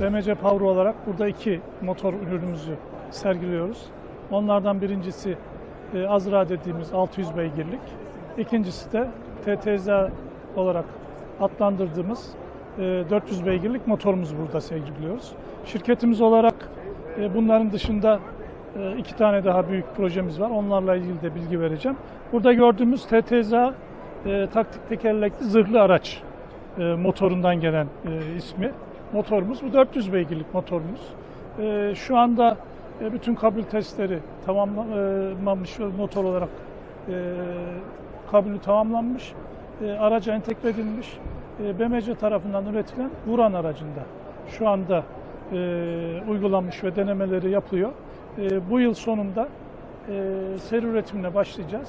BMC Power olarak burada iki motor ürünümüzü sergiliyoruz. Onlardan birincisi e, Azra dediğimiz 600 beygirlik. İkincisi de TTZ olarak adlandırdığımız e, 400 beygirlik motorumuzu burada sergiliyoruz. Şirketimiz olarak e, bunların dışında e, iki tane daha büyük projemiz var. Onlarla ilgili de bilgi vereceğim. Burada gördüğümüz TTZ e, taktik tekerlekli zırhlı araç e, motorundan gelen e, ismi. Motorumuz bu 400 beygirlik motorumuz. E, şu anda e, bütün kabul testleri tamamlanmış motor olarak e, kabulü tamamlanmış. E, araca entegre edilmiş. E, BMC tarafından üretilen Vuran aracında şu anda e, uygulanmış ve denemeleri yapılıyor. E, bu yıl sonunda e, seri üretimine başlayacağız.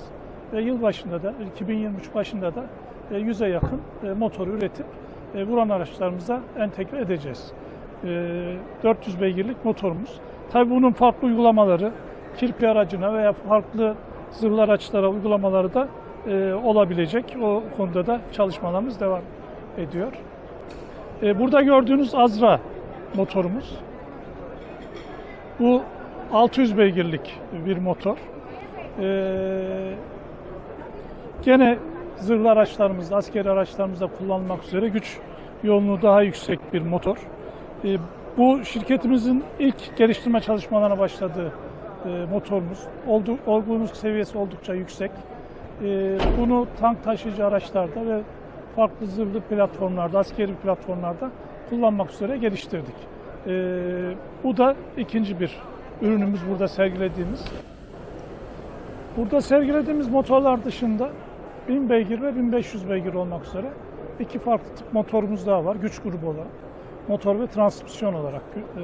Ve yıl başında da 2023 başında da e, 100'e yakın e, motoru üretip e, Vuran araçlarımıza entegre edeceğiz. E, 400 beygirlik motorumuz. Tabii bunun farklı uygulamaları kirpi aracına veya farklı zırhlı araçlara uygulamaları da e, olabilecek. O konuda da çalışmalarımız devam ediyor. E, burada gördüğünüz Azra motorumuz. Bu 600 beygirlik bir motor. E, gene zırhlı araçlarımızda, askeri araçlarımızda kullanılmak üzere güç yoğunluğu daha yüksek bir motor. E, bu şirketimizin ilk geliştirme çalışmalarına başladığı e, motorumuz. Oldu, olgunluk seviyesi oldukça yüksek. E, bunu tank taşıyıcı araçlarda ve farklı zırhlı platformlarda, askeri platformlarda kullanmak üzere geliştirdik. E, bu da ikinci bir ürünümüz burada sergilediğimiz. Burada sergilediğimiz motorlar dışında 1000 beygir ve 1500 beygir olmak üzere iki farklı tip motorumuz daha var güç grubu olarak. Motor ve transmisyon olarak e,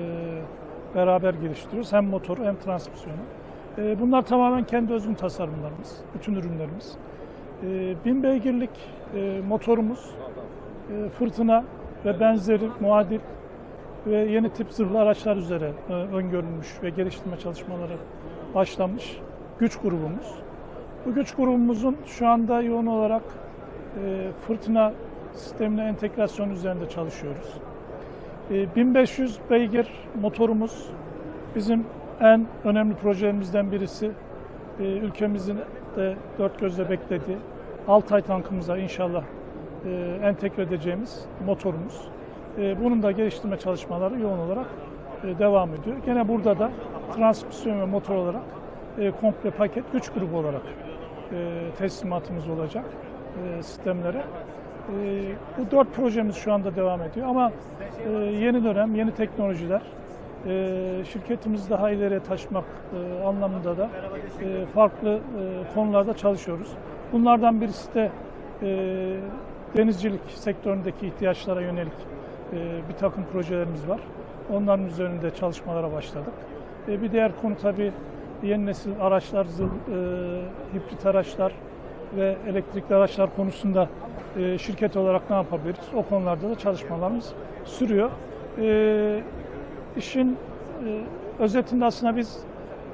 beraber geliştiriyoruz. Hem motoru hem transmisyonu. E, bunlar tamamen kendi özgün tasarımlarımız, bütün ürünlerimiz. E, 1000 beygirlik e, motorumuz e, fırtına ve benzeri muadil ve yeni tip zırhlı araçlar üzere e, öngörülmüş ve geliştirme çalışmaları başlamış güç grubumuz. Bu güç grubumuzun şu anda yoğun olarak e, fırtına sistemine entegrasyon üzerinde çalışıyoruz. E, 1500 beygir motorumuz bizim en önemli projelerimizden birisi. E, ülkemizin de dört gözle beklediği Altay tankımıza inşallah e, entegre edeceğimiz motorumuz. E, bunun da geliştirme çalışmaları yoğun olarak e, devam ediyor. Gene burada da transmisyon ve motor olarak e, komple paket güç grubu olarak teslimatımız olacak e, sistemlere. E, bu dört projemiz şu anda devam ediyor ama e, yeni dönem, yeni teknolojiler, e, şirketimizi daha ileriye taşımak e, anlamında da e, farklı e, konularda çalışıyoruz. Bunlardan birisi de e, denizcilik sektöründeki ihtiyaçlara yönelik e, bir takım projelerimiz var. Onların üzerinde çalışmalara başladık. E, bir diğer konu tabii yeni nesil araçlar, zır, e, hibrit araçlar ve elektrikli araçlar konusunda e, şirket olarak ne yapabiliriz? O konularda da çalışmalarımız sürüyor. E, işin e, özetinde aslında biz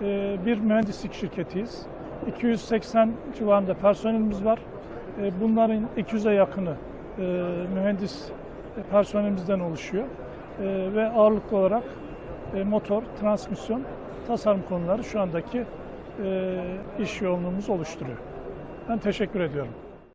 e, bir mühendislik şirketiyiz. 280 civarında personelimiz var. E, bunların 200'e yakını e, mühendis personelimizden oluşuyor. E, ve ağırlıklı olarak e, motor, transmisyon, tasarım konuları şu andaki e, iş yoğunluğumuz oluşturuyor. Ben teşekkür ediyorum.